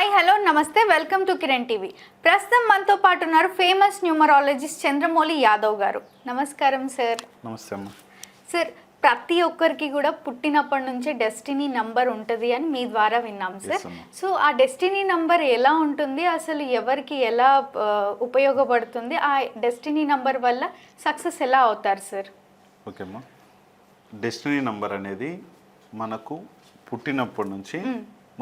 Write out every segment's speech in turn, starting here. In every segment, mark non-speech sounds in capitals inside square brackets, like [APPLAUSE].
Hi hello నమస్తే welcome to Kiran TV ప్రస్తుతం మనతో పాటు ఉన్నారు ఫేమస్ న్యూమరాలజిస్ట్ చంద్రమౌళి యాదవ్ గారు. నమస్కారం సార్ నమస్తే అమ్మ. సార్ ప్రతి ఒక్కరికి కూడా పుట్టినప్పటి నుంచి డెస్టినీ నంబర్ ఉంటుంది అని మీ ద్వారా విన్నాం సార్. సో ఆ డెస్టినీ నంబర్ ఎలా ఉంటుంది? అసలు ఎవరికి ఎలా ఉపయోగపడుతుంది? ఆ డెస్టినీ నంబర్ వల్ల సక్సెస్ ఎలా అవుతారు సార్ ఓకే అమ్మా. డెస్టినీ నంబర్ అనేది మనకు పుట్టినప్పటి నుంచి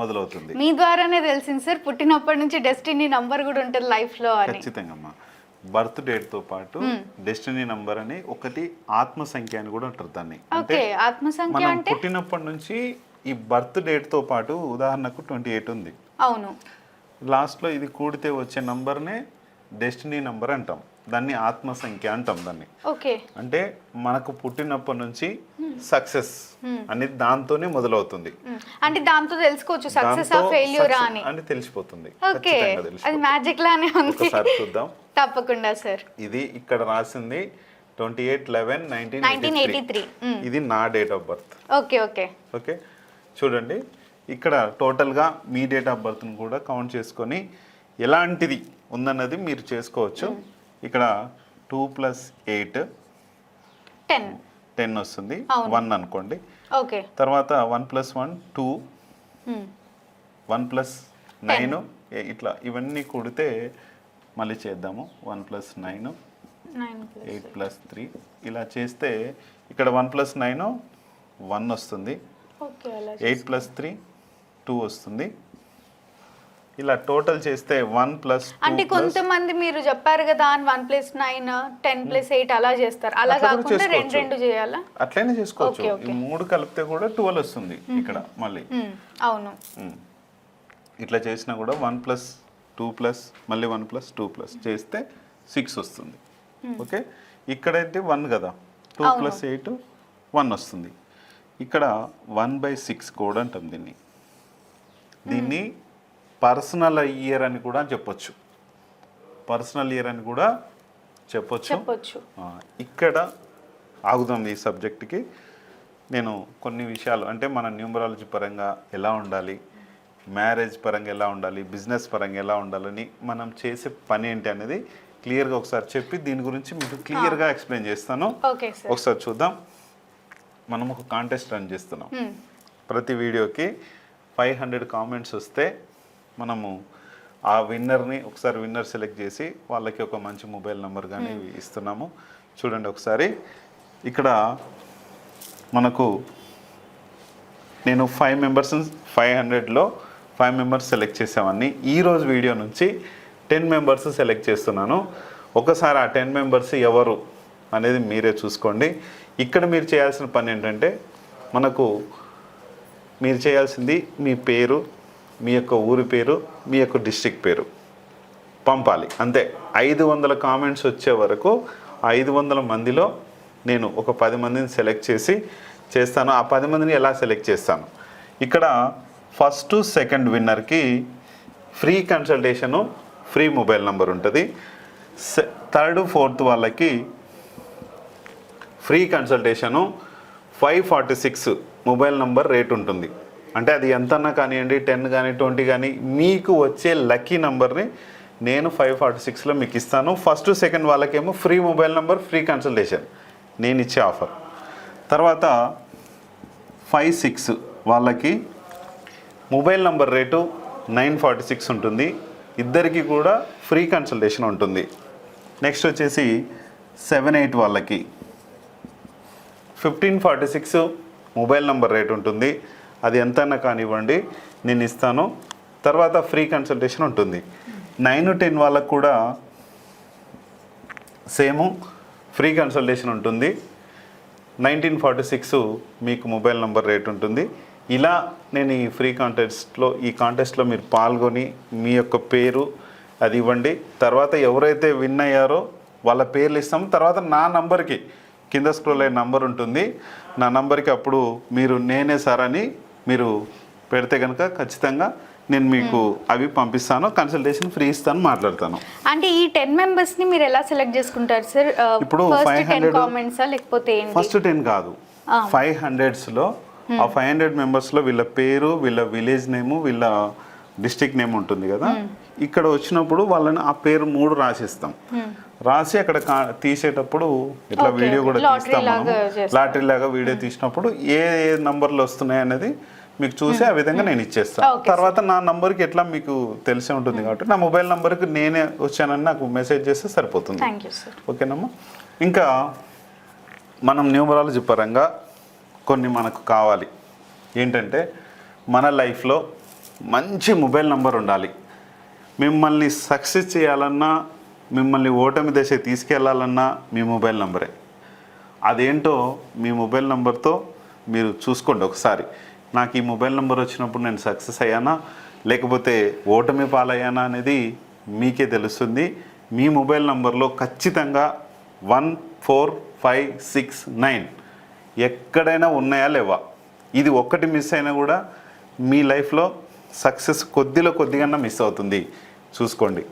మొదలవుతుంది. మీ ద్వారానే తెలిసింది సార్ పుట్టినప్పటి నుంచి డెస్టినీ నంబర్ కూడా ఉంటుంది లైఫ్లో ఖచ్చితంగా అమ్మా బర్త్ డేట్తో పాటు డెస్టినీ నంబర్ అని ఒకటి ఆత్మ సంఖ్య అని కూడా అంటారు దాన్ని. ఓకే ఆత్మ సంఖ్య అంటే? పుట్టినప్పటి నుంచి ఈ బర్త్ డేట్తో పాటు ఉదాహరణకు ట్వంటీ ఎయిట్ ఉంది. అవును. లాస్ట్లో ఇది కూడితే వచ్చే నంబర్నే డెస్టినీ నంబర్ అంటాం. దాన్ని ఆత్మ సంఖ్య అంటాం దాన్ని. ఓకే. అంటే మనకు పుట్టినప్పటి నుంచి సక్సెస్ అనేది దాంతోనే మొదలవుతుంది. అంటే దాంతో తెలుసుకోవచ్చు. సక్సెస్ ఫెయిల్యూర్ అని? అని తెలిసిపోతుంది. ఓకే. అది. మ్యాజిక్ లానే ఉంది. చూద్దాం. తప్పకుండా సార్. ఇది ఇక్కడ రాసింది twenty eight eleven nineteen eighty three. ఇది నా date of birth. Okay okay. Okay. చూడండి. ఇక్కడ టోటల్గా మీ డేట్ ఆఫ్ బర్త్ని కూడా కౌంట్ చేసుకొని ఎలాంటిది ఉందన్నది మీరు చేసుకోవచ్చు. ఇక్కడ two plus eight ten. Ten వస్తుంది. వన్ అనుకోండి. ఓకే. తర్వాత one plus one two. One plus nine ఇట్లా ఇవన్నీ కూడితే మళ్ళీ చేద్దాము. One plus nine eight plus three. ఇలా చేస్తే ఇక్కడ వన్ ప్లస్ నైన్ వన్ వస్తుంది. ఎయిట్ ప్లస్ త్రీ టూ వస్తుంది. ఇలా టోటల్ చేస్తే వన్ ప్లస్ అంటే కొంతమంది మీరు చెప్పారు కదా one plus nine ten plus eight అలా చేస్తారు. అలా కాకుండా రెండు. రెండు చేయాలా? అట్లనే చేసుకోవచ్చు. ఈ మూడు కలిపితే కూడా ట్వెల్వ్ వస్తుంది ఇక్కడ మళ్ళీ. అవును. ఇట్లా చేసినా కూడా వన్ ప్లస్ టూ ప్లస్ మళ్ళీ వన్ ప్లస్ టూ ప్లస్ చేస్తే సిక్స్ వస్తుంది. ఓకే? ఇక్కడైతే వన్ కదా. టూ. ప్లస్ ఎయిట్ వన్ వస్తుంది. ఇక్కడ వన్ బై సిక్స్ కోడ్ అంటాం దీన్ని. దీన్ని పర్సనల్ ఇయర్ అని కూడా చెప్పొచ్చు. పర్సనల్ ఇయర్ అని కూడా చెప్పొచ్చు. చెప్పొచ్చు. ఇక్కడ ఆగుదాం ఈ సబ్జెక్ట్కి. నేను కొన్ని విషయాలు అంటే మన న్యూమరాలజీ పరంగా ఎలా ఉండాలి మ్యారేజ్ పరంగా ఎలా ఉండాలి బిజినెస్ పరంగా ఎలా ఉండాలని మనం చేసే పని ఏంటి అనేది క్లియర్గా ఒకసారి చెప్పి దీని గురించి మీకు క్లియర్గా ఎక్స్ప్లెయిన్ చేస్తాను. ఒకసారి చూద్దాం. మనం ఒక కాంటెస్ట్ రన్ చేస్తున్నాం. ప్రతి వీడియోకి ఫైవ్ హండ్రెడ్ కామెంట్స్ వస్తే మనము ఆ విన్నర్ని ఒకసారి విన్నర్ సెలెక్ట్ చేసి వాళ్ళకి ఒక మంచి మొబైల్ నెంబర్ కానీ ఇస్తున్నాము. చూడండి ఒకసారి. ఇక్కడ మనకు నేను ఫైవ్ మెంబర్స్ ఫైవ్ హండ్రెడ్లో ఫైవ్ మెంబర్స్ సెలెక్ట్ చేసామని ఈరోజు వీడియో నుంచి టెన్ మెంబర్స్ సెలెక్ట్ చేస్తున్నాను. ఒకసారి ఆ టెన్ మెంబర్స్ ఎవరు అనేది మీరే చూసుకోండి. ఇక్కడ మీరు చేయాల్సిన పని ఏంటంటే మనకు మీరు చేయాల్సింది మీ పేరు మీ యొక్క ఊరి పేరు మీ యొక్క డిస్ట్రిక్ట్ పేరు. పంపాలి. అంతే. ఐదు వందల కామెంట్స్ వచ్చే వరకు ఐదు వందల మందిలో నేను ఒక పది మందిని సెలెక్ట్ చేసి చేస్తాను. ఆ పది మందిని ఎలా సెలెక్ట్ చేస్తాను? ఇక్కడ first second విన్నర్కి free consultation free mobile number ఉంటుంది. థర్డ్ ఫోర్త్ వాళ్ళకి free consultation five forty six mobile number rate ఉంటుంది. అంటే అది ఎంతన్నా కానివ్వండి టెన్ కానీ ట్వంటీ కానీ మీకు వచ్చే లక్కీ నెంబర్ని నేను ఫైవ్ ఫార్టీ సిక్స్లో మీకు ఇస్తాను. ఫస్ట్ సెకండ్ వాళ్ళకేమో free mobile number free consultation. నేను ఇచ్చే ఆఫర్. తర్వాత ఫైవ్ సిక్స్ వాళ్ళకి mobile number rate nine forty six ఉంటుంది. ఇద్దరికి కూడా ఫ్రీ కన్సల్టేషన్ ఉంటుంది. నెక్స్ట్ వచ్చేసి సెవెన్ ఎయిట్ వాళ్ళకి fifteen forty six mobile number rate ఉంటుంది. అది ఎంతైనా కానివ్వండి నేను ఇస్తాను. తర్వాత ఫ్రీ కన్సల్టేషన్ ఉంటుంది. నైన్ టెన్ వాళ్ళకు కూడా సేమ్ ఫ్రీ కన్సల్టేషన్ ఉంటుంది. నైన్టీన్ ఫార్టీ సిక్స్ మీకు మొబైల్ నెంబర్ రేట్ ఉంటుంది. ఇలా నేను ఈ ఫ్రీ కాంటెస్ట్లో ఈ కాంటెస్ట్లో మీరు పాల్గొని మీ యొక్క పేరు అది ఇవ్వండి. తర్వాత ఎవరైతే విన్ అయ్యారో వాళ్ళ పేర్లు ఇస్తాం తర్వాత నా నంబర్కి కింద స్క్రోల్ అయ్యే నంబర్ ఉంటుంది. నా నంబర్కి అప్పుడు మీరు నేనే సార్ అని మీరు పెడితే కనుక ఖచ్చితంగా నేను మీకు అవి పంపిస్తాను కన్సల్టేషన్ ఫ్రీ ఇస్తాను మాట్లాడతాను. అంటే ఈ టెన్ మెంబర్స్ని మీరు ఎలా సెలెక్ట్ చేసుకుంటారు సార్ ఇప్పుడు ఫస్ట్ 500 టెన్ కామెంట్సా లేకపోతే ఫస్ట్ టెన్ కాదు. ఫైవ్ హండ్రెడ్స్లో ఆ ఫైవ్ హండ్రెడ్ మెంబర్స్లో వీళ్ళ పేరు వీళ్ళ విలేజ్ నేము వీళ్ళ డిస్టిక్ నేమ్ ఉంటుంది కదా. ఇక్కడ వచ్చినప్పుడు వాళ్ళని ఆ పేరు మూడు రాసిస్తాం. రాసి అక్కడ తీసేటప్పుడు ఇట్లా వీడియో కూడా తీస్తాం మనం. లాటరీ లాగా వీడియో తీసినప్పుడు ఏ ఏ నంబర్లు వస్తున్నాయి అనేది మీకు చూసి ఆ విధంగా నేను ఇచ్చేస్తాను తర్వాత నా నంబర్కి ఎట్లా మీకు తెలిసే ఉంటుంది కాబట్టి నా మొబైల్ నంబర్కి నేనే వచ్చానని నాకు మెసేజ్ చేస్తే సరిపోతుంది. ఓకేనమ్మా? ఇంకా మనం న్యూమరాలజీ పరంగా కొన్ని మనకు కావాలి. ఏంటంటే మన లైఫ్లో మంచి మొబైల్ నంబర్ ఉండాలి. మిమ్మల్ని సక్సెస్ చేయాలన్నా మిమ్మల్ని ఓటమి దశ తీసుకెళ్ళాలన్నా మీ మొబైల్ నంబరే. అదేంటో మీ మొబైల్ నంబర్తో మీరు చూసుకోండి ఒకసారి. నాకు ఈ మొబైల్ నెంబర్ వచ్చినప్పుడు నేను సక్సెస్ అయ్యానా? లేకపోతే ఓటమి పాలయ్యానా అనేది మీకే తెలుస్తుంది. మీ మొబైల్ నంబర్లో ఖచ్చితంగా one four five six nine ఎక్కడైనా ఉన్నాయా లేవా? ఇది ఒక్కటి మిస్ అయినా కూడా మీ లైఫ్లో సక్సెస్ కొద్దిలో కొద్దిగా మిస్ అవుతుంది. చూసుకోండి.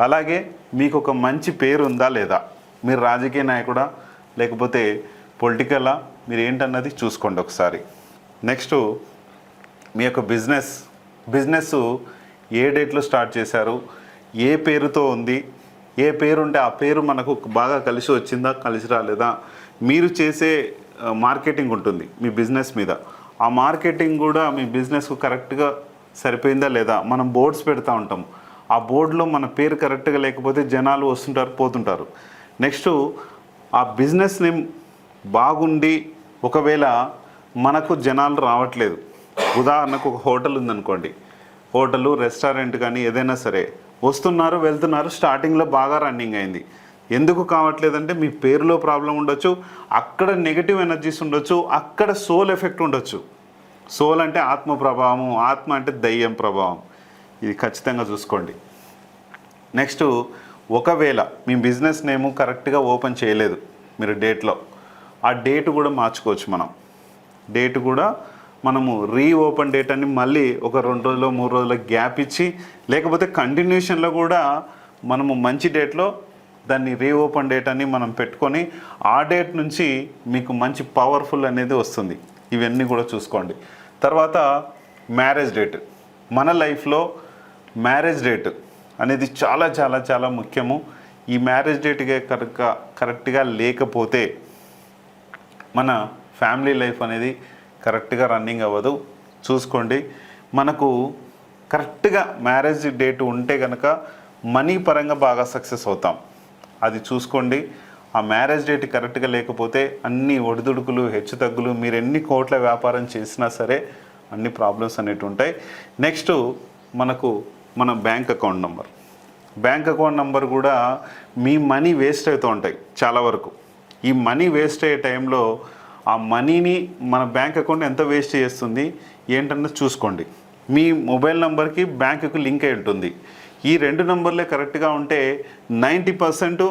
అలాగే మీకు ఒక మంచి పేరు ఉందా లేదా? మీరు రాజకీయ నాయకుడా? లేకపోతే పొలిటికలా? మీరు ఏంటన్నది చూసుకోండి ఒకసారి. నెక్స్ట్ మీ యొక్క బిజినెస్ బిజినెస్ ఏ డేట్లో స్టార్ట్ చేశారు ఏ పేరుతో ఉంది ఏ పేరు ఉంటే ఆ పేరు మనకు బాగా కలిసి వచ్చిందా కలిసి రాలేదా? మీరు చేసే మార్కెటింగ్ ఉంటుంది మీ బిజినెస్ మీద. ఆ మార్కెటింగ్ కూడా మీ బిజినెస్కు కరెక్ట్గా సరిపోయిందా లేదా? మనం బోర్డ్స్ పెడతా ఉంటాం. ఆ బోర్డులో మన పేరు కరెక్ట్గా లేకపోతే జనాలు వస్తుంటారు పోతుంటారు. నెక్స్ట్ ఆ బిజినెస్ నేమ్ బాగుండి ఒకవేళ మనకు జనాలు రావట్లేదు. ఉదాహరణకు ఒక హోటల్ ఉందనుకోండి. హోటలు రెస్టారెంట్ కానీ ఏదైనా సరే వస్తున్నారు వెళ్తున్నారు స్టార్టింగ్లో బాగా రన్నింగ్ అయింది. ఎందుకు కావట్లేదంటే మీ పేరులో ప్రాబ్లం ఉండొచ్చు అక్కడ నెగిటివ్ ఎనర్జీస్ ఉండొచ్చు అక్కడ సోల్ ఎఫెక్ట్ ఉండొచ్చు. సోల్ అంటే ఆత్మ ప్రభావము ఆత్మ అంటే దయ్యం ప్రభావం. ఇది ఖచ్చితంగా చూసుకోండి. నెక్స్ట్ ఒకవేళ మీ బిజినెస్ నేము కరెక్ట్గా ఓపెన్ చేయలేదు మీరు డేట్లో ఆ డేట్ కూడా మార్చుకోవచ్చు మనం. డేట్ కూడా మనము రీఓపెన్ డేట్ అని మళ్ళీ ఒక రెండు రోజులు మూడు రోజుల గ్యాప్ ఇచ్చి లేకపోతే కంటిన్యూషన్లో కూడా మనము మంచి డేట్లో దాన్ని రీఓపెన్ డేట్ అని మనం పెట్టుకొని ఆ డేట్ నుంచి మీకు మంచి పవర్ఫుల్ అనేది వస్తుంది. ఇవన్నీ కూడా చూసుకోండి. తర్వాత మ్యారేజ్ డేట్. మన లైఫ్లో మ్యారేజ్ డేట్ అనేది చాలా చాలా చాలా ముఖ్యము. ఈ మ్యారేజ్ డేట్గా కరెక్ట్గా కరెక్ట్గా లేకపోతే మన ఫ్యామిలీ లైఫ్ అనేది కరెక్ట్గా రన్నింగ్ అవ్వదు. చూసుకోండి. మనకు కరెక్ట్గా మ్యారేజ్ డేట్ ఉంటే కనుక మనీ పరంగా బాగా సక్సెస్ అవుతాం. అది చూసుకోండి. ఆ మ్యారేజ్ డేట్ కరెక్ట్గా లేకపోతే అన్ని ఒడిదుడుకులు హెచ్చు తగ్గులు మీరు ఎన్ని కోట్ల వ్యాపారం చేసినా సరే అన్ని ప్రాబ్లమ్స్ అనేవి ఉంటాయి. నెక్స్ట్ మనకు మన bank account number. Bank account number కూడా మీ మనీ వేస్ట్ అవుతూ ఉంటాయి చాలా వరకు. ఈ మనీ వేస్ట్ అయ్యే టైంలో ఆ మనీని మన బ్యాంక్ అకౌంట్ ఎంత వేస్ట్ చేస్తుంది ఏంటన్నది చూసుకోండి. మీ మొబైల్ నెంబర్కి బ్యాంకుకి లింక్ అయి ఉంటుంది. ఈ రెండు నెంబర్లే కరెక్ట్గా ఉంటే నైంటీ పర్సెంట్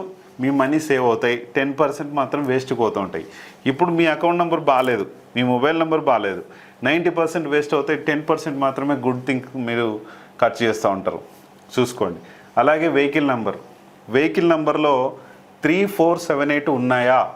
మీ మనీ సేవ్ అవుతాయి. టెన్ పర్సెంట్ మాత్రం వేస్ట్ పోతూ ఉంటాయి. ఇప్పుడు మీ అకౌంట్ నెంబర్ బాగాలేదు మీ మొబైల్ నెంబర్ బాగాలేదు నైంటీ పర్సెంట్ వేస్ట్ అవుతాయి టెన్ పర్సెంట్ మాత్రమే గుడ్ థింగ్ మీరు ఖర్చు చేస్తూ ఉంటారు. చూసుకోండి. అలాగే వెహికల్ నెంబర్. వెహికల్ నెంబర్లో త్రీ ఫోర్ సెవెన్ ఎయిట్ ఉన్నాయా?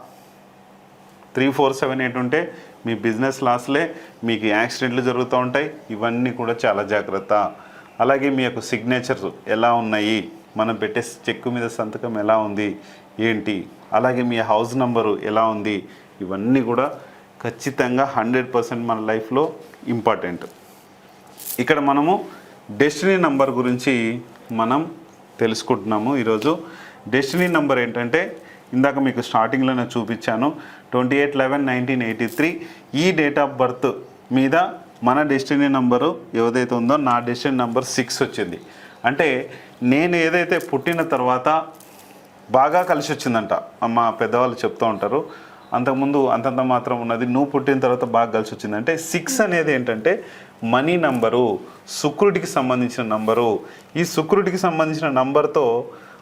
త్రీ ఫోర్ సెవెన్ ఎయిట్ ఉంటే మీ బిజినెస్ లాస్లే మీకు యాక్సిడెంట్లు జరుగుతూ ఉంటాయి. ఇవన్నీ కూడా చాలా జాగ్రత్త. అలాగే మీ యొక్క సిగ్నేచర్స్ ఎలా ఉన్నాయి? మనం పెట్టే చెక్కు మీద సంతకం ఎలా ఉంది? ఏంటి? అలాగే మీ హౌస్ నంబరు ఎలా ఉంది? ఇవన్నీ కూడా ఖచ్చితంగా హండ్రెడ్ పర్సెంట్ మన లైఫ్లో ఇంపార్టెంట్. ఇక్కడ మనము డెస్టినీ నంబర్ గురించి మనం తెలుసుకుంటున్నాము. ఈరోజు డెస్టినీ నంబర్ ఏంటంటే ఇందాక మీకు స్టార్టింగ్లో నేను చూపించాను. Twenty eight eleven nineteen eighty three ఈ డేట్ ఆఫ్ బర్త్ మీద మన డెస్టినీ నెంబరు ఏదైతే ఉందో నా డెస్టినీ నెంబర్ సిక్స్ వచ్చింది. అంటే నేను ఏదైతే పుట్టిన తర్వాత బాగా కలిసి వచ్చిందంట. మా పెద్దవాళ్ళు చెప్తూ ఉంటారు. అంతకుముందు అంతంత మాత్రం ఉన్నది. నువ్వు పుట్టిన తర్వాత బాగా కలిసి వచ్చింది అంటే సిక్స్ అనేది ఏంటంటే మనీ నంబరు శుక్రుడికి సంబంధించిన నంబరు ఈ శుక్రుడికి సంబంధించిన నంబర్తో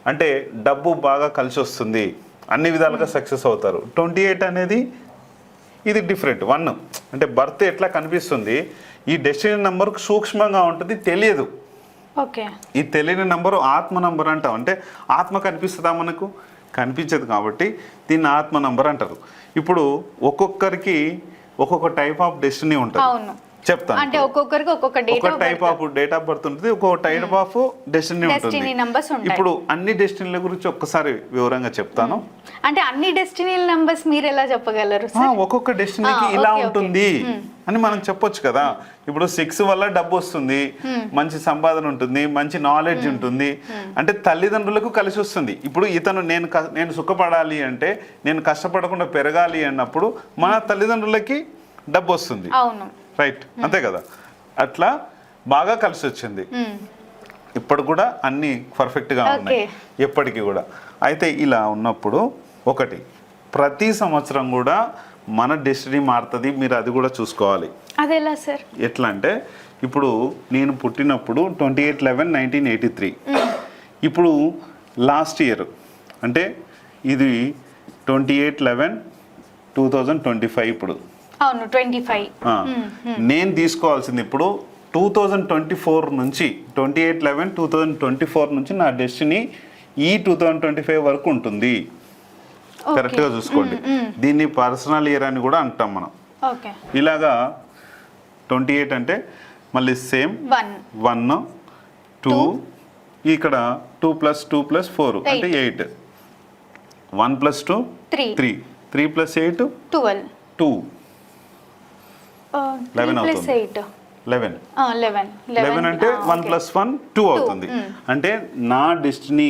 అంటే డబ్బు బాగా కలిసి వస్తుంది. అన్ని విధాలుగా సక్సెస్ అవుతారు. ట్వంటీ ఎయిట్ అనేది ఇది డిఫరెంట్. వన్ అంటే బర్త్ ఎట్లా కనిపిస్తుంది? ఈ డెస్టినీ నంబర్ సూక్ష్మంగా ఉంటుంది తెలియదు. ఓకే. ఈ తెలియని నంబరు ఆత్మ నంబర్ అంటాం. అంటే ఆత్మ కనిపిస్తుందా మనకు? కనిపించదు కాబట్టి దీన్ని ఆత్మ నంబర్ అంటారు. ఇప్పుడు ఒక్కొక్కరికి ఒక్కొక్క టైప్ ఆఫ్ డెస్టినీ ఉంటుంది. చెప్తాను అంటే ఒక్కొక్కరికి ఒక్కొక్క డేట్ ఒక type of date of birth ఉంటుంది ఒక టైప్ ఆఫ్ డెస్టినీ ఉంటుంది. డెస్టినీ నంబర్స్ ఉంటాయి. ఇప్పుడు అన్ని డెస్టినీల గురించి ఒక్కసారి వివరంగా చెప్తాను. అంటే అన్ని డెస్టినీ నంబర్స్ మీరు ఎలా చెప్పగలరు ఒక్కొక్క డెస్టినీకి ఆ, ఇలా. ఉంటుంది అని మనం చెప్పొచ్చు కదా. ఇప్పుడు సిక్స్ వల్ల డబ్బు వస్తుంది మంచి సంపాదన ఉంటుంది మంచి నాలెడ్జ్ ఉంటుంది. అంటే తల్లిదండ్రులకు కలిసి వస్తుంది. ఇప్పుడు ఇతను నేను నేను సుఖపడాలి అంటే నేను కష్టపడకుండా పెరగాలి అన్నప్పుడు మన తల్లిదండ్రులకి డబ్బు వస్తుంది. అవును. రైట్ అంతే కదా. అట్లా బాగా కలిసి వచ్చింది మ్మ్. ఇప్పుడు కూడా అన్ని పర్ఫెక్ట్గా ఉన్నాయి. ఎప్పటికీ కూడా. అయితే ఇలా ఉన్నప్పుడు ఒకటి ప్రతి సంవత్సరం కూడా మన డెస్టినీ మారుతుంది మీరు అది కూడా చూసుకోవాలి. అది ఎలా సార్? ఎట్లా అంటే ఇప్పుడు నేను పుట్టినప్పుడు twenty eight eleven nineteen eighty three. ఇప్పుడు లాస్ట్ ఇయర్ అంటే ఇది twenty eight eleven two thousand twenty five ఇప్పుడు. అవును ట్వంటీ ఫైవ్ నేను తీసుకోవాల్సింది ఇప్పుడు టూ థౌజండ్ ట్వంటీ ఫోర్ నుంచి twenty eight eleven two thousand twenty four నుంచి నా డెస్టినీ ఈ టూ థౌజండ్ ట్వంటీ ఫైవ్ వరకు ఉంటుంది. కరెక్ట్గా చూసుకోండి. దీన్ని పర్సనల్ ఇయర్ అని కూడా అంటాం మనం. ఓకే. ఇలాగా ట్వంటీ ఎయిట్ అంటే మళ్ళీ సేమ్ వన్. వన్ టూ ఇక్కడ two plus two plus four అంటే eight. One plus two three. Three. Three plus eight twelve. Two. 11 plus అవుతుంది. లెవెన్ లెవెన్ లెవెన్ అంటే వన్ ప్లస్ వన్ టూ అవుతుంది. అంటే నా డెస్టినీ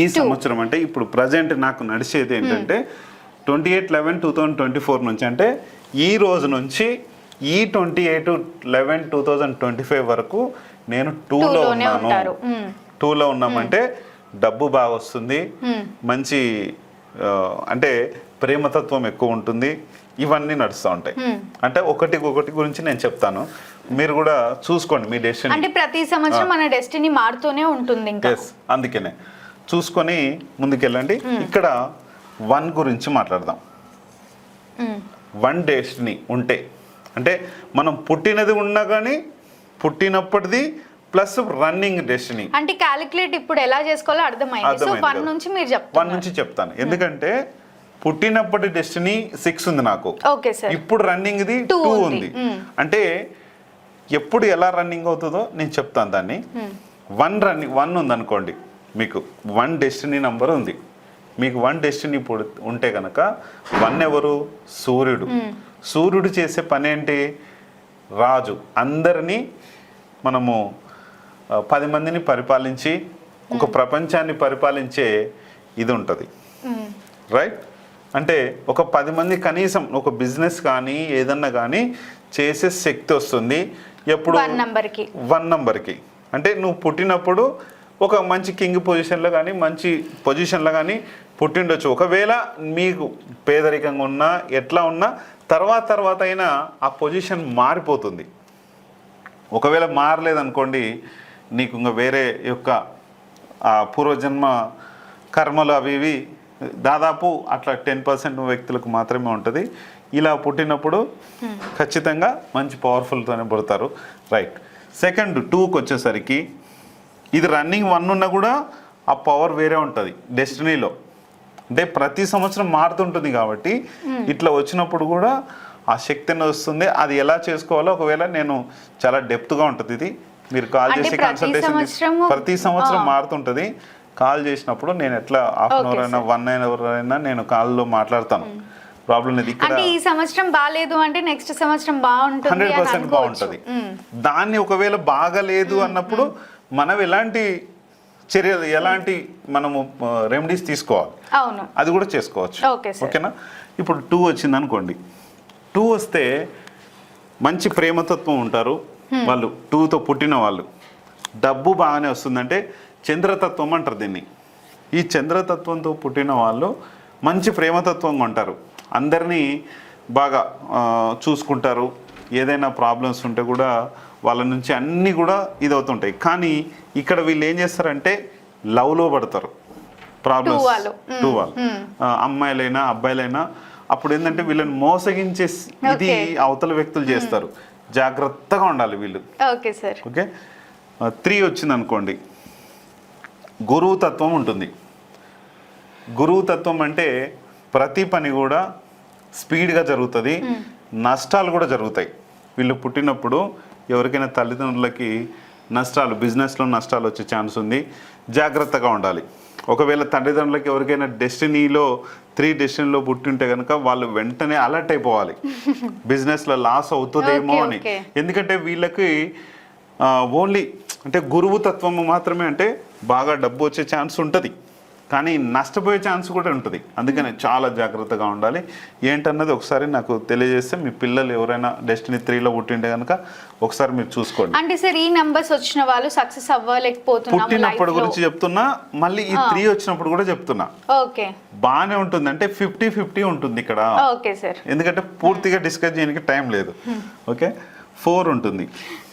ఈ సంవత్సరం అంటే ఇప్పుడు ప్రజెంట్ నాకు నడిచేది ఏంటంటే twenty eight eleven two thousand twenty four నుంచి అంటే ఈ రోజు నుంచి ఈ twenty eight eleven two thousand twenty five వరకు నేను టూలో ఉన్నాను. టూలో ఉన్నామంటే డబ్బు బాగా వస్తుంది. మంచి అంటే ప్రేమతత్వం ఎక్కువ ఉంటుంది. ఇవన్నీ నడుస్తూ ఉంటాయి. అంటే ఒకటి ఒకటి గురించి నేను చెప్తాను. మీరు కూడా చూసుకోండి మీ డెసిషన్ అంటే ప్రతి సంవత్సరం మన డెస్టినీ మారుతూనే ఉంటుంది ఇంకా. అందుకనే. చూసుకొని ముందుకెళ్ళండి. ఇక్కడ వన్ గురించి మాట్లాడదాం. వన్ డెస్టినీ ఉంటే అంటే మనం పుట్టినది ఉన్నా కానీ పుట్టినప్పటిది ప్లస్ రన్నింగ్ డెస్టినీ. అంటే క్యాలిక్యులేట్ ఇప్పుడు ఎలా చేసుకోవాలో అర్థమైంది. So one. నుంచి మీరు వన్ నుంచి చెప్తాను. ఎందుకంటే పుట్టినప్పటి డెస్టినీ సిక్స్ ఉంది నాకు. ఇప్పుడు రన్నింగ్ ఇది టూ ఉంది. అంటే ఎప్పుడు ఎలా రన్నింగ్ అవుతుందో నేను చెప్తాను దాన్ని. వన్ రన్నింగ్ వన్ ఉంది అనుకోండి మీకు. వన్ డెస్టినీ నంబర్ ఉంది. మీకు వన్ డెస్టినీ ఉంటే కనుక వన్ ఎవరు? సూర్యుడు. సూర్యుడు చేసే పని ఏంటి రాజు. అందరినీ మనము పది మందిని పరిపాలించి ఒక ప్రపంచాన్ని పరిపాలించే ఇది ఉంటుంది. రైట్ అంటే ఒక పది మంది కనీసం ఒక బిజినెస్ కానీ ఏదన్నా కానీ చేసే శక్తి వస్తుంది. ఎప్పుడు? వన్ నంబర్కి వన్ నంబర్కి అంటే నువ్వు పుట్టినప్పుడు ఒక మంచి కింగ్ పొజిషన్లో కానీ మంచి పొజిషన్లో కానీ పుట్టిండొచ్చు. ఒకవేళ మీకు పేదరికంగా ఉన్నా ఎట్లా ఉన్నా తర్వాత తర్వాత అయినా ఆ పొజిషన్ మారిపోతుంది. ఒకవేళ మారలేదనుకోండి నీకు ఇంకా వేరే యొక్క పూర్వజన్మ కర్మలు అవి ఇవి దాదాపు అట్లా టెన్ పర్సెంట్ వ్యక్తులకు మాత్రమే ఉంటుంది. ఇలా పుట్టినప్పుడు ఖచ్చితంగా మంచి పవర్ఫుల్తోనే పుడతారు. రైట్. సెకండ్ టూకి వచ్చేసరికి ఇది రన్నింగ్ వన్ ఉన్నా కూడా ఆ పవర్ వేరే ఉంటుంది డెస్టినీలో. అంటే ప్రతి సంవత్సరం మారుతుంటుంది కాబట్టి ఇట్లా వచ్చినప్పుడు కూడా ఆ శక్తి వస్తుంది. అది ఎలా చేసుకోవాలో ఒకవేళ నేను చాలా డెప్త్గా ఉంటుంది ఇది. మీరు కాల్ చేసి కన్సల్టేషన్ ప్రతి సంవత్సరం మారుతుంటుంది. కాల్ చేసినప్పుడు నేను ఎట్లా హాఫ్ అన్ అవర్ అయినా వన్ అవర్ అయినా నేను కాల్లో మాట్లాడతాను. ప్రాబ్లం లేదు. ఇక్కడ ఈ సంవత్సరం బాగాలేదు అంటే నెక్స్ట్ సంవత్సరం బాగుంటుంది హండ్రెడ్ పర్సెంట్ బాగుంటుంది. దాన్ని ఒకవేళ బాగలేదు అన్నప్పుడు మనం ఎలాంటి చర్యలు ఎలాంటి మనము రెమెడీస్ తీసుకోవాలి. అవును. అది కూడా చేసుకోవచ్చు. ఓకేనా? ఇప్పుడు టూ వచ్చింది అనుకోండి. టూ వస్తే మంచి ప్రేమతత్వం ఉంటారు వాళ్ళు. టూతో పుట్టిన వాళ్ళు. డబ్బు బాగానే వస్తుందంటే చంద్రతత్వం అంటారు దీన్ని. ఈ చంద్రతత్వంతో పుట్టిన వాళ్ళు మంచి ప్రేమతత్వంగా ఉంటారు అందరినీ బాగా చూసుకుంటారు. ఏదైనా ప్రాబ్లమ్స్ ఉంటే కూడా వాళ్ళ నుంచి అన్నీ కూడా ఇదవుతుంటాయి. కానీ ఇక్కడ వీళ్ళు ఏం చేస్తారంటే లవ్లో పడతారు. ప్రాబ్లమ్స్. టూ వాళ్ళు. అమ్మాయిలైనా అబ్బాయిలైనా అప్పుడు ఏంటంటే వీళ్ళని మోసగించే ఇది. అవతల వ్యక్తులు చేస్తారు. జాగ్రత్తగా ఉండాలి వీళ్ళు. Okay sir. ఓకే? త్రీ వచ్చింది అనుకోండి గురువు తత్వం ఉంటుంది. గురువు తత్వం అంటే ప్రతి పని కూడా స్పీడ్గా జరుగుతుంది. నష్టాలు కూడా జరుగుతాయి. వీళ్ళు పుట్టినప్పుడు ఎవరికైనా తల్లిదండ్రులకి నష్టాలు బిజినెస్లో నష్టాలు వచ్చే ఛాన్స్ ఉంది. జాగ్రత్తగా ఉండాలి. ఒకవేళ తల్లిదండ్రులకి ఎవరికైనా డెస్టినీలో త్రీ డెస్టినీలో పుట్టింటే కనుక వాళ్ళు వెంటనే అలర్ట్ అయిపోవాలి. [LAUGHS] బిజినెస్లో లాస్ అవుతుందేమో అని. ఎందుకంటే వీళ్ళకి ఓన్లీ అంటే గురువు తత్వము మాత్రమే అంటే బాగా డబ్బు వచ్చే ఛాన్స్ ఉంటుంది. కానీ నష్టపోయే ఛాన్స్ కూడా ఉంటుంది. అందుకని చాలా జాగ్రత్తగా ఉండాలి. ఏంటన్నది ఒకసారి నాకు తెలియజేస్తే మీ పిల్లలు ఎవరైనా డెస్టినీ త్రీలో పుట్టింటే కనుక ఒకసారి మీరు చూసుకోండి. అంటే సార్ ఈ నంబర్స్ వచ్చిన వాళ్ళు సక్సెస్ అవ్వలేకపోతున్నాము పుట్టినప్పుడు. గురించి చెప్తున్నా మళ్ళీ ఈ త్రీ వచ్చినప్పుడు కూడా చెప్తున్నా. ఓకే. బాగానే ఉంటుంది. అంటే ఫిఫ్టీ ఫిఫ్టీ ఉంటుంది ఇక్కడ. Okay sir. ఎందుకంటే పూర్తిగా డిస్కస్ చేయడానికి టైం లేదు. ఓకే? ఫోర్ ఉంటుంది.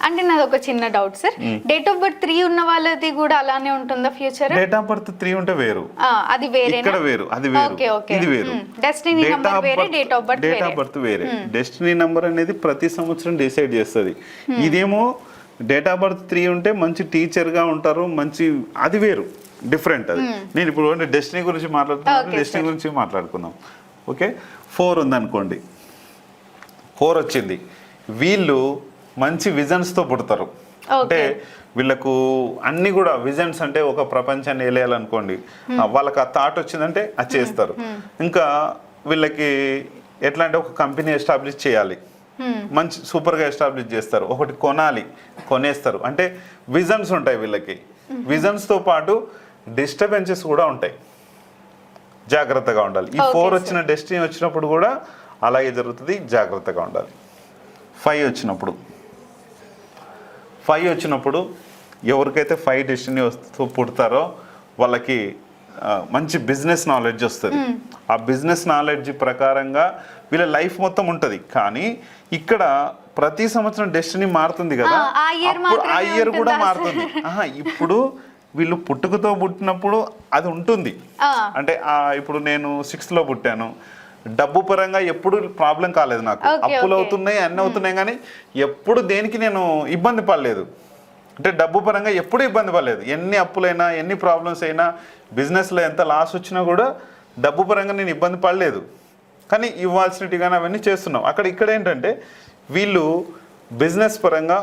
అంటే నాది ఒక చిన్న doubt sir date of birth three ఉన్న వాళ్ళది కూడా అలానే ఉంటుందా future date of birth three ఉంటే వేరు. అది వేరేనా? ఇక్కడ వేరు అది వేరు. ఇది వేరు. డెస్టినీ నంబర్ వేరే డేట్ ఆఫ్ బర్త్ డేట్ వేరే. ఆఫ్ బర్త్ వేరే డెస్టినీ నంబర్ అనేది ప్రతి సంవత్సరం డిసైడ్ చేస్తుంది. ఇదేమో డేట్ ఆఫ్ బర్త్ త్రీ ఉంటే మంచి టీచర్గా ఉంటారు మంచి అది వేరు డిఫరెంట్ అది. నేను ఇప్పుడు డెస్టినీ గురించి మాట్లాడుతున్నాను డెస్టినీ గురించి మాట్లాడుకుందాం. ఓకే? ఫోర్ ఉందనుకోండి. ఫోర్ వచ్చింది. వీళ్ళు మంచి విజన్స్తో పుడతారు. అంటే వీళ్ళకు అన్ని కూడా విజన్స్ అంటే ఒక ప్రపంచాన్ని వేయాలనుకోండి ఆ, వాళ్ళకి ఆ థాట్ వచ్చిందంటే అది చేస్తారు. ఇంకా వీళ్ళకి ఎట్లా అంటే ఒక కంపెనీ ఎస్టాబ్లిష్ చేయాలి. మంచి సూపర్గా ఎస్టాబ్లిష్ చేస్తారు. ఒకటి కొనాలి కొనేస్తారు. అంటే విజన్స్ ఉంటాయి వీళ్ళకి. విజన్స్తో పాటు డిస్టర్బెన్సెస్ కూడా ఉంటాయి. జాగ్రత్తగా ఉండాలి. ఈ ఫోర్. వచ్చిన డెస్టినీ వచ్చినప్పుడు కూడా అలాగే జరుగుతుంది. జాగ్రత్తగా ఉండాలి. ఫైవ్ వచ్చినప్పుడు. ఫైవ్ వచ్చినప్పుడు ఎవరికైతే ఫైవ్ డెస్టినీ వస్తూ పుడతారో వాళ్ళకి మంచి బిజినెస్ నాలెడ్జ్ వస్తుంది. ఆ బిజినెస్ నాలెడ్జ్ ప్రకారంగా వీళ్ళ లైఫ్ మొత్తం ఉంటుంది. కానీ ఇక్కడ ప్రతి సంవత్సరం డెస్టినీ మారుతుంది కదా. ఆ, అప్పుడు ఇయర్ కూడా మారుతుంది. ఇప్పుడు వీళ్ళు పుట్టుకతో పుట్టినప్పుడు అది ఉంటుంది. అంటే ఇప్పుడు నేను సిక్స్త్లో పుట్టాను. డబ్బు పరంగా ఎప్పుడు ప్రాబ్లం కాలేదు నాకు. అప్పులు. అవుతున్నాయి అన్నీ అవుతున్నాయి కానీ ఎప్పుడు దేనికి నేను ఇబ్బంది పడలేదు. అంటే డబ్బు పరంగా ఎప్పుడు ఇబ్బంది పడలేదు. ఎన్ని అప్పులైనా ఎన్ని ప్రాబ్లమ్స్ అయినా బిజినెస్లో ఎంత లాస్ వచ్చినా కూడా డబ్బు పరంగా నేను ఇబ్బంది పడలేదు. కానీ ఇవ్వాల్సినవి కానీ అవన్నీ చేస్తున్నాం. అక్కడ ఇక్కడ ఏంటంటే వీళ్ళు బిజినెస్ పరంగా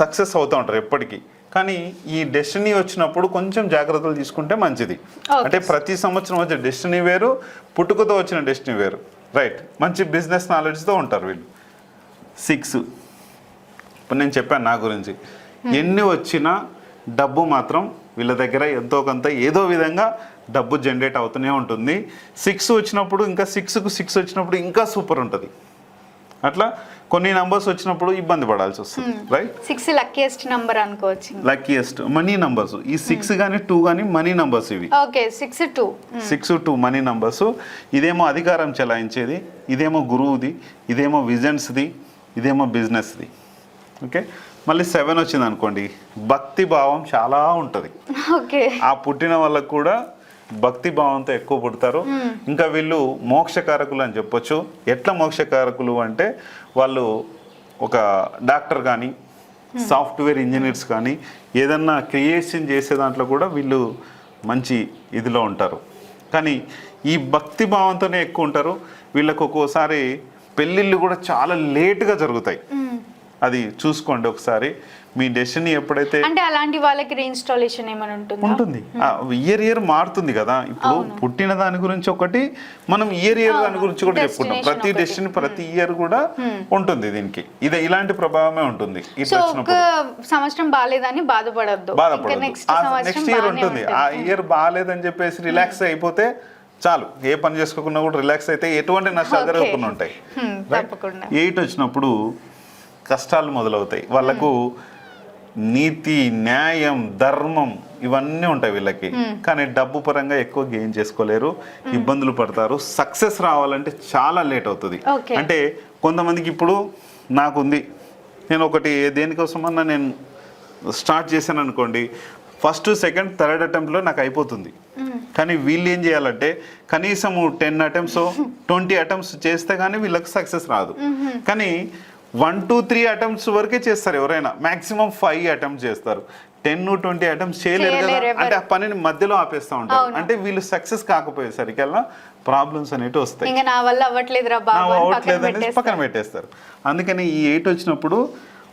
సక్సెస్ అవుతూ ఉంటారు ఎప్పటికీ. కానీ ఈ డెస్టినీ వచ్చినప్పుడు కొంచెం జాగ్రత్తలు తీసుకుంటే మంచిది. అంటే ప్రతి సంవత్సరం వచ్చే డెస్టినీ వేరు పుట్టుకతో వచ్చిన డెస్టినీ వేరు. రైట్ మంచి బిజినెస్ నాలెడ్జ్తో ఉంటారు వీళ్ళు. సిక్స్ ఇప్పుడు నేను చెప్పాను నా గురించి. ఎన్ని వచ్చినా డబ్బు మాత్రం వీళ్ళ దగ్గర ఎంతో కొంత ఏదో విధంగా డబ్బు జనరేట్ అవుతూనే ఉంటుంది. సిక్స్ వచ్చినప్పుడు ఇంకా సిక్స్కు సిక్స్ వచ్చినప్పుడు ఇంకా సూపర్ ఉంటుంది. అట్లా కొన్ని నంబర్స్ వచ్చినప్పుడు ఇబ్బంది పడాల్సి వస్తుంది రైట్ సిక్స్ లక్కీయెస్ట్ నంబర్ అనుకోవచ్చు. లక్కీయెస్ట్ మనీ నంబర్స్ ఈ సిక్స్ కానీ టూ కానీ మనీ నంబర్స్ ఇవి. Okay six two six two money numbers ఇదేమో అధికారం చెలాయించేది ఇదేమో గురువుది ఇదేమో విజన్స్ది ఇదేమో బిజినెస్ది ఓకే మళ్ళీ సెవెన్ వచ్చింది అనుకోండి భక్తి భావం చాలా ఉంటుంది. ఓకే [LAUGHS] ఆ పుట్టిన వాళ్ళకు కూడా భక్తి భావంతో ఎక్కువ పుడతారు. ఇంకా వీళ్ళు మోక్షకారకులు అని చెప్పొచ్చు. ఎట్లా మోక్షకారకులు అంటే వాళ్ళు ఒక డాక్టర్ కానీ సాఫ్ట్వేర్ ఇంజనీర్స్ కానీ ఏదన్నా క్రియేషన్ చేసే దాంట్లో కూడా వీళ్ళు మంచి ఇదిలో ఉంటారు. కానీ ఈ భక్తి భావంతోనే ఎక్కువ ఉంటారు. వీళ్ళకు ఒక్కోసారి పెళ్ళిళ్ళు కూడా చాలా లేట్గా జరుగుతాయి. అది చూసుకోండి ఒకసారి. మీ డెస్టినీ ఎప్పుడైతే అంటే అలాంటి వాళ్ళకి రీఇన్స్టాలేషన్ ఏమైనా ఉంటుందా? ఉంటుంది. ఇయర్ ఇయర్ మారుతుంది కదా. ఇప్పుడు పుట్టిన దాని గురించి ఒకటి మనం ఇయర్ ఇయర్ దాని గురించి కూడా చెప్పుకుంటాం. ప్రతి. డెస్టినీ ప్రతి ఇయర్ కూడా ఉంటుంది దీనికి. ఇది ఇలాంటి ప్రభావమే ఉంటుంది సంవత్సరం బాగాలేదని బాధపడద్దు. బాధపడదు నెక్స్ట్ ఇయర్ ఉంటుంది. ఆ ఇయర్ బాగాలేదని చెప్పేసి రిలాక్స్ అయిపోతే చాలు. ఏ పని చేసుకోకుండా కూడా రిలాక్స్ అయితే ఎటువంటి నష్టాలు. జరగకుండా ఉంటాయి. ఎయిట్ వచ్చినప్పుడు కష్టాలు మొదలవుతాయి. వాళ్ళకు నీతి న్యాయం ధర్మం ఇవన్నీ ఉంటాయి వీళ్ళకి. కానీ డబ్బు పరంగా ఎక్కువ గెయిన్ చేసుకోలేరు ఇబ్బందులు పడతారు. సక్సెస్ రావాలంటే చాలా లేట్ అవుతుంది. అంటే కొంతమందికి ఇప్పుడు నాకుంది. నేను ఒకటి దేనికోసమన్నా నేను స్టార్ట్ చేశాను అనుకోండి ఫస్ట్ సెకండ్ థర్డ్ అటెంప్ట్లో నాకు అయిపోతుంది. కానీ వీళ్ళు ఏం చేయాలంటే కనీసం టెన్ అటెంప్ట్స్ ట్వంటీ అటెంప్ట్స్ చేస్తే కానీ వీళ్ళకి సక్సెస్ రాదు. కానీ వన్ టూ త్రీ అటెంప్ట్స్ వరకే చేస్తారు ఎవరైనా. మాక్సిమం ఫైవ్ అటెంప్ట్ చేస్తారు. టెన్ ట్వంటీ అటెంప్ట్స్ చేయలేరు కదా. అంటే ఆ పనిని మధ్యలో ఆపేస్తూ ఉంటారు. అంటే వీళ్ళు సక్సెస్ కాకపోయేసరికల్లా ప్రాబ్లమ్స్ అనేవి వస్తాయి. నా వల్ల అవ్వట్లేదు పెట్టేస్తా. పక్కన పెట్టేస్తారు. అందుకని ఈ ఎయిట్ వచ్చినప్పుడు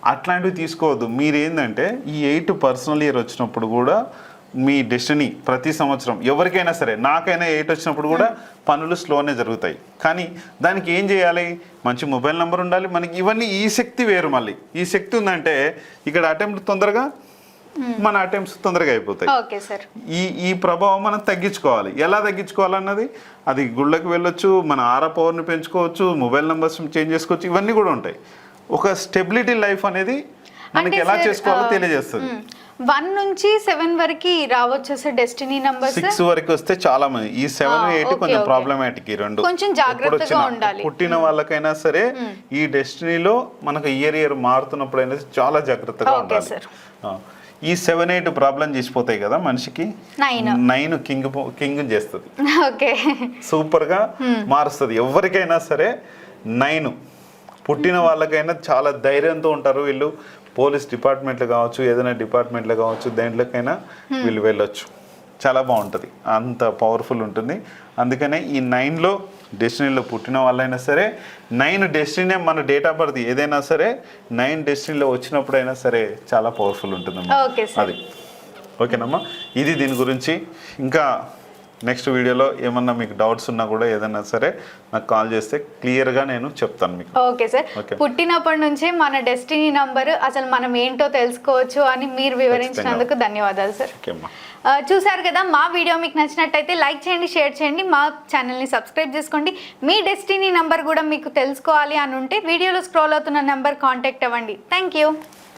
అట్లాంటివి తీసుకోవద్దు. మీరు ఏంటంటే ఈ ఎయిట్ పర్సనల్ ఇయర్ వచ్చినప్పుడు కూడా మీ డెస్టినీ ప్రతి సంవత్సరం ఎవరికైనా సరే నాకైనా ఎయిట్ వచ్చినప్పుడు కూడా పనులు స్లోనే జరుగుతాయి. కానీ దానికి ఏం చేయాలి? మంచి మొబైల్ నెంబర్ ఉండాలి. మనకి ఇవన్నీ ఈ శక్తి వేరు మళ్ళీ. ఈ శక్తి ఉందంటే ఇక్కడ అటెంప్ట్ తొందరగా మన అటెంప్ట్స్ తొందరగా అయిపోతాయి. ఈ ఈ ప్రభావం మనం తగ్గించుకోవాలి. ఎలా తగ్గించుకోవాలన్నది? అది గుళ్ళకి వెళ్ళొచ్చు మన ఆరా పవర్ని పెంచుకోవచ్చు మొబైల్ నెంబర్స్ చేంజ్ చేసుకోవచ్చు ఇవన్నీ కూడా ఉంటాయి. ఒక స్టెబిలిటీ లైఫ్ అనేది మనకి ఎలా చేసుకోవాలో తెలియజేస్తుంది. వన్ నుంచి సెవెన్ వరకు రావచ్చు సార్ డెస్టినీ నంబర్స్? సిక్స్ వరకు వస్తే చాలా మంది. ఈ సెవెన్ ఎయిట్ కొంచెం. ప్రాబ్లమాటిక్ ఈ రెండు. కొంచెం జాగ్రత్తగా ఉండాలి. పుట్టిన వాళ్ళకైనా సరే ఈ డెస్టినీలో మనకు ఇయర్ ఇయర్ మారుతున్నప్పుడు అయినా చాలా జాగ్రత్తగా ఉండాలి. ఈ సెవెన్ ఎయిట్ ప్రాబ్లం చేసిపోతాయి కదా మనిషికి? నైన్. కింగ్ కింగ్ చేస్తుంది. ఓకే. సూపర్గా మారుస్తుంది. ఎవరికైనా సరే నైన్. పుట్టిన వాళ్ళకైనా చాలా ధైర్యంతో ఉంటారు వీళ్ళు. పోలీస్ డిపార్ట్మెంట్లు కావచ్చు ఏదైనా డిపార్ట్మెంట్లు కావచ్చు దేంట్లోకైనా వీళ్ళు వెళ్ళొచ్చు. చాలా బాగుంటుంది. అంత పవర్ఫుల్ ఉంటుంది. అందుకనే ఈ నైన్లో డెస్టినీలో పుట్టిన వాళ్ళైనా సరే నైన్ డెస్టినీ మన డేట్ ఆఫ్ బర్త్ ఏదైనా సరే నైన్ డెస్టినీలో వచ్చినప్పుడైనా సరే చాలా పవర్ఫుల్ సార్ అది. ఓకేనమ్మా? ఇది దీని గురించి. ఇంకా నెక్స్ట్ వీడియోలో ఏమన్నా మీకు డౌట్స్ ఉన్నా కూడా ఏదైనా సరే నాకు కాల్ చేస్తే క్లియర్గా నేను చెప్తాను మీకు. Okay sir. పుట్టినప్పటి నుంచే మన డెస్టినీ నంబర్ అసలు మనం ఏంటో తెలుసుకోవచ్చు అని మీరు వివరించినందుకు ధన్యవాదాలు సార్. చూశారు కదా మా వీడియో మీకు నచ్చినట్టయితే లైక్ చేయండి షేర్ చేయండి మా ఛానల్ని సబ్స్క్రైబ్ చేసుకోండి. మీ డెస్టినీ నంబర్ కూడా మీకు తెలుసుకోవాలి అని ఉంటే వీడియోలో స్క్రోల్ అవుతున్న నెంబర్ కాంటాక్ట్ అవ్వండి. Thank you